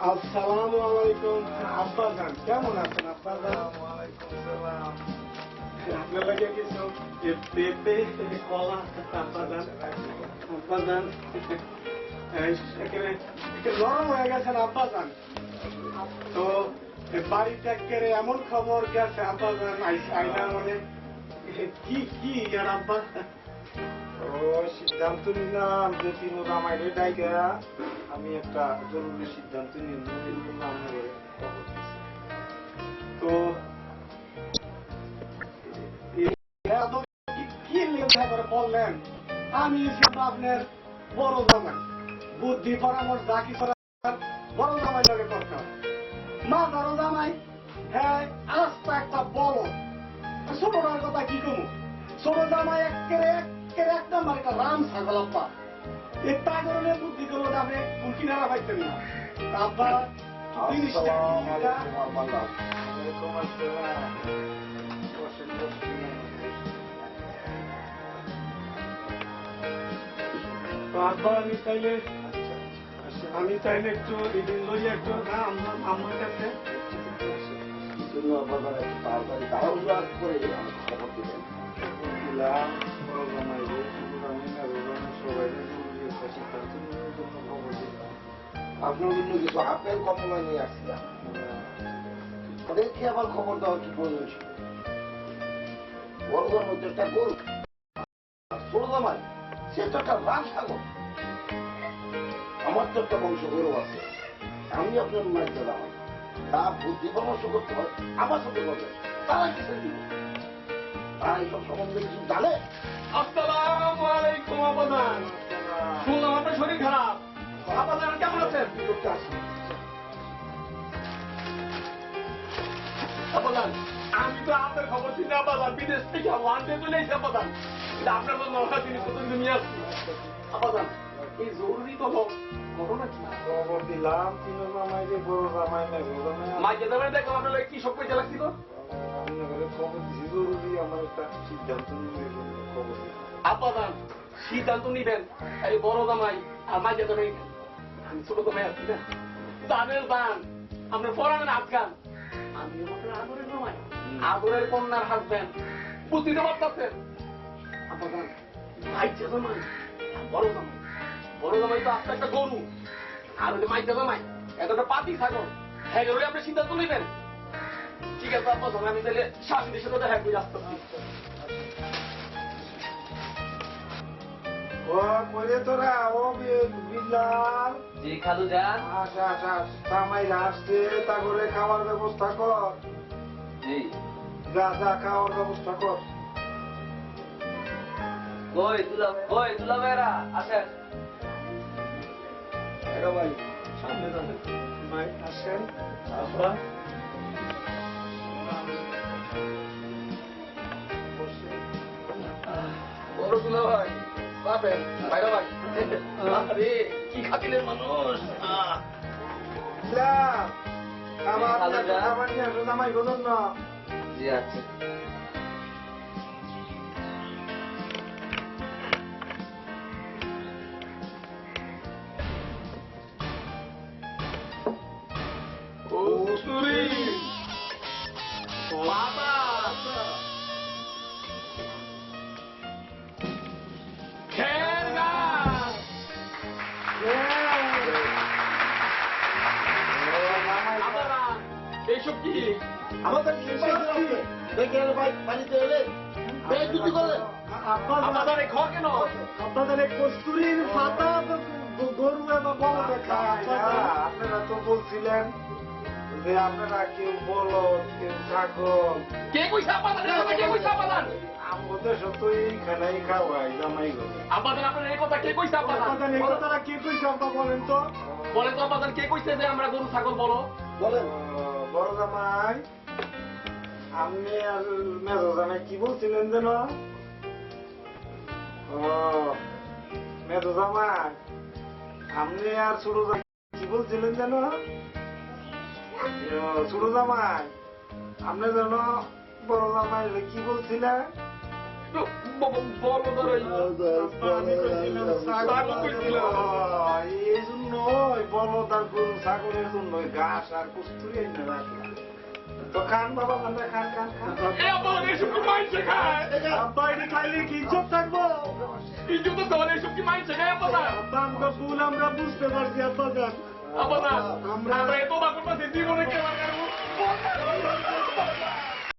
আসসালামু আলাইকুম আব্বাজান কেমন আছেন আব্বাজান আপনার লাগে কিছু এ পেঁপে কলা আব্বাজান আব্বাজান এই একেবারে একেবারে নরম হয়ে গেছেন আব্বাজান তো এ বাড়িতে একেবারে এমন খবর গেছে আব্বাজান আই- আইনা মানে এ কি কি আর আব্বা ও সিদ্ধান্ত নিলাম যে তিনু রামাইরে ডাইকা আমি একটা জরুরি সিদ্ধান্ত খবর তো বললেন? আমি আপনার বড় জামাই। বুদ্ধি, পরামর্শ বড় জামাই লাগে করতাম মা, বড় জামাই হ্যাঁ আস্তা একটা বড় ছোটটার কথা কি কমু? ছোট জামাই একেবারে একেবারে একদম মানে একটা রাম ছাগল এই তাগরণে বুদ্ধি করল আপনি কুলকিনারা পাইতেন না। আব্বা জিনিসটা আব্বা আমি চাইলে আচ্ছা, আমি চাইলে একটু এদিন লই একটু না আমার কাছে। তাড়াতাড়ি তাড়াহুড়া করে দিলাম, কিছু আপেল কমলা নিয়ে আবার খবর কি প্রয়োজন ছিল? বড় রাম সাগর। আমার তো একটা বংশ গৌরব আছে। আমি আপনার মায়ের দাদা তা বুদ্ধি পরামর্শ করতে হয়, আমার সাথে তারা কিসে দিব তারা এইসব সম্বন্ধে কিছু জানে? আসসালামু আলাইকুম শুনলাম আপনার শরীর খারাপ। আবাদান কেমন আছেন? আমি তো আপনার খবর শুনে আবাদান বিদেশ থেকে ওয়ানডে চলে এসে কিন্তু আপনার জন্য অনেক জিনিস তো নিয়ে আসছি? আবাদান এই জরুরি খবর খবর দিলাম তিনু জামাইরে, বড় জামাই, মেজো মাইকে দেবেন দেখলাম আপনার কি সব পয়সা লাগছিল? খবর দিছি জরুরি আমার একটা সিদ্ধান্ত খবর দিলাম। আপাদান সিদ্ধান্ত নিবেন। এই বড় জামাই আর মাইকে দেবেন আমি ছোট জামাই আছি না। দানের দান আপনার পড়াবেন আফগান। আমি আপনার আদরের জামাই। আদরের কন্যার হাসবেন্ড বুঝতে পারতেছেন আপাদান মাইকে জামাই বড় জামাই। বড় জামাই তো আস্তে একটা গরু। আর ওই যে মাইকে জামাই। এটা একটা পাতি ছাগল। হ্যাঁ আপনি সিদ্ধান্ত নিবেন। ঠিক আছে আপাদান আমি তাহলে শাশুড়ির সাথে দেখা করে আসতেছি। ও তোরা ও বি- বিল্লাল। জি খালু যান। আস আস আস জামাই আসছে তা করে খাওয়ার ব্যবস্থা কর। জি। যা যা খাওয়ার ব্যবস্থা কর। কই দুলা কই দুলা ভাইরা আসেন। এটা ভাই সামনে যাবে ভাই আসেন। আব্বা বড় দুলা ভাই। পাবেন ভাইরা ভাই। আরে কি খাতিলের মানুষ? আসো জামাই গোদন না। জি আচ্ছা। কস্তুরী। আমাদের দেখে ভাই পানিতে এলে। আপনাদের ঘর কেন আপনাদের কস্তুরির পাতা গরু এবং। আপনারা তো বলছিলেন যে আপনারা কেউ কেউ ছাগল কে কইছে আপনাদের এই কথা কে কইছে আপনাদের আমাদের সত্য এইখানেই খাওয়াই জামাই আপনাদের আপনাদের এই কথা কে কইছে আপনাদের আপনাদের এই কথাটা কে কইছে আপনারা বলেন তো বলেন তো আপনাদের কে কইছে যে আমরা গরু ছাগল বলো বলেন বড় জামাই আপনি আর মেজো জামাই কি বলছিলেন যেন ও মেজো জামাই আপনি আর ছোট জামাই কি বলছিলেন যেন ছোট জামাই আপনি যেন বড় জামাই কি বলছিলেন? বলো ধরে আমি কইছিলাম ছাগল ছাগল কইছিলাম। ও, এই জন্যই বলদ আর গরু ছাগলের জন্য ঘাস আর কস্তুরি এনে রাখলাম। তো খান বাবা আমরা খান খান খান। আব্বা এটা খাইলে কি ইজ্জত থাকব? ইজ্জত তো এসব কি মাইছে খায় আব্বা আব্বা আমরা ভুল আমরা বুঝতে পারছি আব্বা আমরা- এত বাকুর পাশে জীবনে কেমন